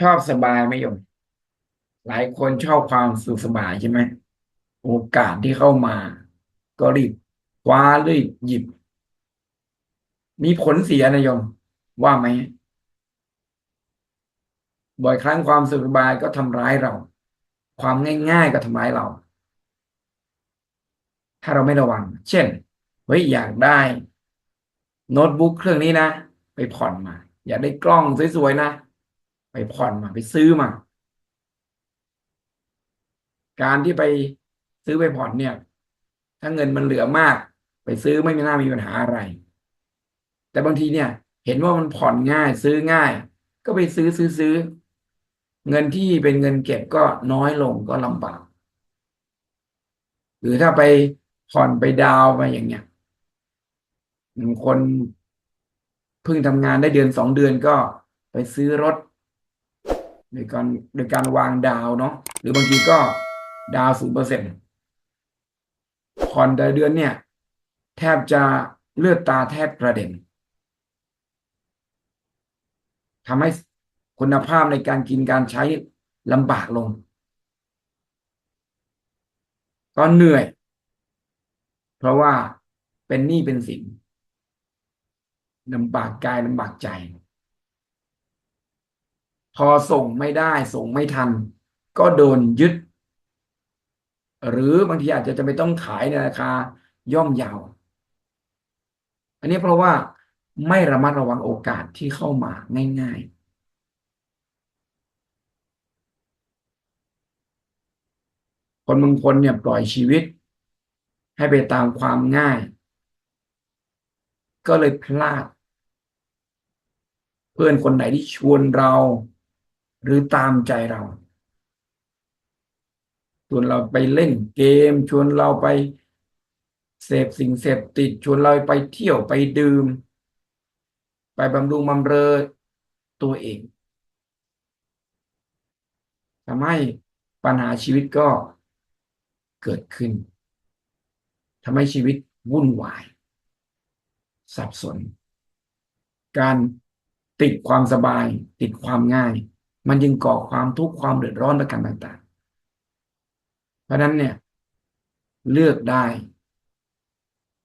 ชอบสบายไหมโยมหลายคนชอบความสุขสบายใช่ไหมโอกาสที่เข้ามา ก็รีบคว้ารีบหยิบ มีผลเสียนะโยม ว่าไหมบ่อยครั้งความสุขสบายก็ทำร้ายเรา ความง่าย ๆ ก็ทำร้ายเรา ถ้าเราไม่ระวัง เช่นเฮ้ยอยากได้โน้ตบุ๊กเครื่องนี้นะ ไปผ่อนมา อยากได้กล้องสวยๆนะ ไปผ่อนมาไปซื้อมา การที่ไปซื้อไปผ่อนเนี่ย ถ้าเงินมันเหลือมาก ไปซื้อไม่มีหน่ามีปัญหาอะไร แต่บางทีเนี่ย เห็นว่ามันผ่อนง่าย ซื้อง่าย ก็ไปซื้อซื้อซื้อ เงินที่เป็นเงินเก็บก็น้อยลงก็ลำบาก หรือถ้าไปผ่อนไปดาวมาอย่างเงี้ยบางคนเพิ่งทำงานได้เดือนสองเดือนก็ไปซื้อรถ โดยการโดยการวางดาวเนาะหรือบางทีก็ดาวศูนย์เปอร์เซ็นต์ผ่อนแต่เดือนเนี่ย แทบจะเลือดตาแทบกระเด็นทำให้คุณภาพในการกินการใช้ลำบากลง ก็เหนื่อย เพราะว่าเป็นหนี้เป็นสินลำบากกายลำบากใจ พอส่งไม่ได้ส่งไม่ทัน ก็โดนยึด หรือบางทีอาจจะจะไม่ต้องขายในราคาย่อมเยาว อันนี้เพราะว่าไม่ระมัดระวังโอกาสที่เข้ามาง่าย ๆคนบางคนเนี่ยปล่อยชีวิต ให้ไปตามความง่าย ก็เลยพลาด เพื่อนคนไหนที่ชวนเรา หรือตามใจเราชวนเราไปเล่นเกม ชวนเราไปเสพสิ่งเสพติด ชวนเราไปเที่ยวไปดื่ม ไปบำรุงบำเรอตัวเองทำให้ปัญหาชีวิตก็เกิดขึ้นทำให้ชีวิตวุ่นวาย สับสน การติดความสบาย ติดความง่าย มันจึงก่อความทุกข์ความเดือดร้อนประการต่างๆ เพราะนั้นเนี่ย เลือกได้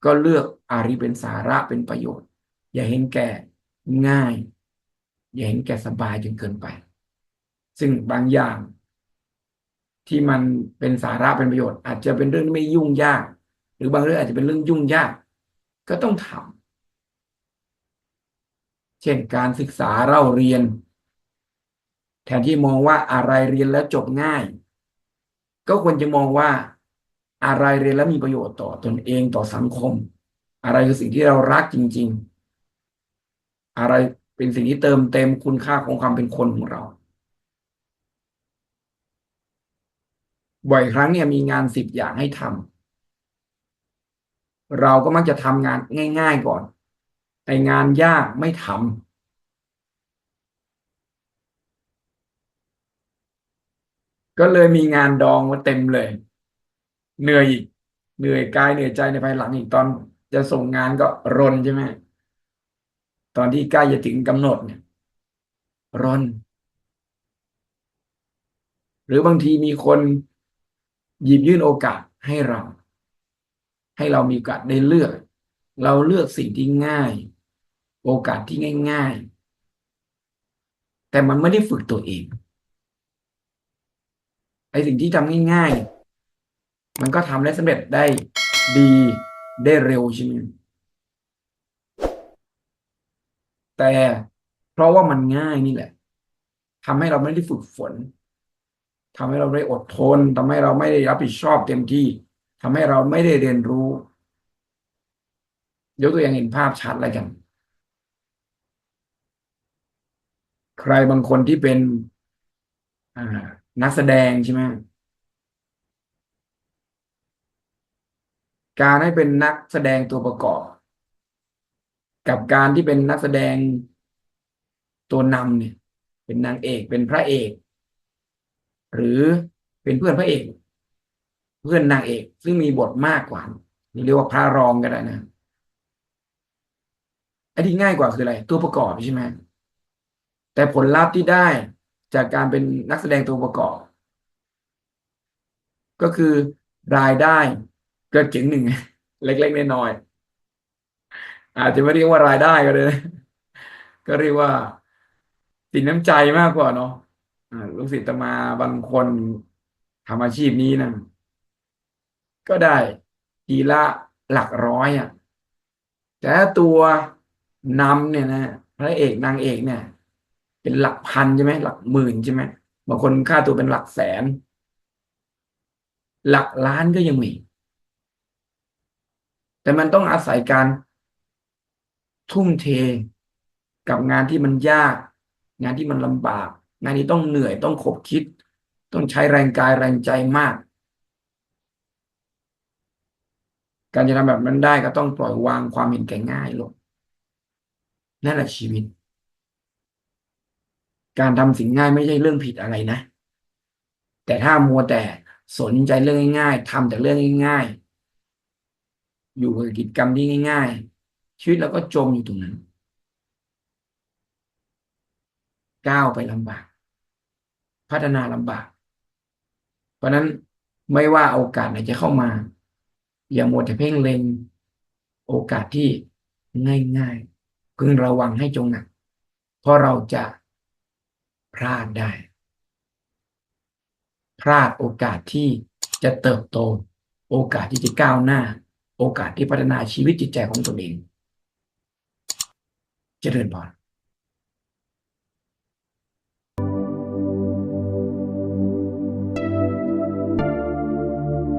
ก็เลือกอาริเป็นสาระเป็นประโยชน์ อย่าเห็นแก่ง่าย อย่าเห็นแก่สบายจนเกินไป ซึ่งบางอย่าง ที่มันเป็นสาระเป็นประโยชน์ อาจจะเป็นเรื่องที่ไม่ยุ่งยาก หรือบางเรื่องอาจจะเป็นเรื่องยุ่งยาก ก็ต้องทำเช่นการศึกษาเล่าเรียน แทนที่มองว่าอะไรเรียนแล้วจบง่าย ก็ควรจะมองว่าอะไรเรียนแล้วมีประโยชน์ต่อตนเองต่อสังคม อะไรคือสิ่งที่เรารักจริง ๆ อะไรเป็นสิ่งที่เติมเต็มคุณค่าของความเป็นคนของเรา บ่อยครั้งเนี่ยมีงานสิบอย่างให้ทำเราก็มักจะทำงานง่าย ๆก่อน แต่งานยากไม่ทำ ก็เลยมีงานดองมาเต็มเลย เหนื่อยอีกเหนื่อยกายเหนื่อยใจในภายหลังอีกตอน จะส่งงานก็รนใช่ไหมตอนที่ใกล้จะถึงกำหนดเนี่ยรน หรือบางทีมีคนหยิบยื่นโอกาสให้เรา ให้เรามีโอกาสได้เลือก เราเลือกสิ่งที่ง่าย โอกาสที่ง่าย ๆ แต่มันไม่ได้ฝึกตัวเอง ไอ้สิ่งที่ทำง่ายๆ มันก็ทำได้สำเร็จได้ดีได้เร็วใช่ไหมแต่เพราะว่ามันง่ายนี่แหละทำให้เราไม่ได้ฝึกฝนทำให้เราได้อดทนทำให้เราไม่ได้รับผิดชอบเต็มที่ทำให้เราไม่ได้เรียนรู้ยกตัวอย่างเห็นภาพชัดอะไรกัน ใครบางคนที่เป็น นักแสดงใช่ไหมการให้เป็นนักแสดงตัวประกอบ กับการที่เป็นนักแสดงตัวนำเนี่ย เป็นนางเอกเป็นพระเอก หรือเป็นเพื่อนพระเอก เพื่อนนางเอก ซึ่งมีบทมากกว่านี่เรียกว่าพระรองกันนะไอ้ที่ง่ายกว่าคืออะไร ตัวประกอบใช่ไหมแต่ผลลัพธ์ที่ได้ จากการเป็นนักแสดงตัวประกอบ ก็คือรายได้ก็จึงหนึ่งเล็กๆน้อยๆอาจจะไม่เรียกว่ารายได้ก็เลยก็เรียกว่าสินน้ำใจมากกว่าเนาะลูกศิษย์ตมาบางคนทำอาชีพนี้นะก็ได้ทีละหลักร้อยอะ แต่ตัวนำเนี่ยนะพระเอกนางเอกเนี่ย เป็นหลักพันใช่ไหมหลักหมื่นใช่ไหมบางคนค่าตัวเป็นหลักแสน หลักล้านก็ยังมี แต่มันต้องอาศัยการทุ่มเทกับงานที่มันยาก งานที่มันลำบาก งานที่ต้องเหนื่อยต้องขบคิด ต้องใช้แรงกายแรงใจมาก การจะทำแบบนั้นได้ก็ต้องปล่อยวางความเห็นแก่ง่ายลงนั่นแหละชีวิต การทำสิ่งง่ายไม่ใช่เรื่องผิดอะไรนะ แต่ถ้ามัวแต่สนใจเรื่องง่ายๆทำแต่เรื่องง่ายๆ อยู่กับกิจกรรมที่ง่าย ๆ ชีวิตเราก็จมอยู่ตรงนั้น ก้าวไปลำบาก พัฒนาลำบาก เพราะนั้นไม่ว่าโอกาสไหนจะเข้ามา อย่ามัวแต่เพ่งเล็ง โอกาสที่ง่ายๆ พึงระวังให้จงหนัก เพราะเราจะ พลาดได้ พลาดโอกาสที่จะเติบโต โอกาสที่จะก้าวหน้า โอกาสที่พัฒนาชีวิตจิตใจของตนเอง เจริญพร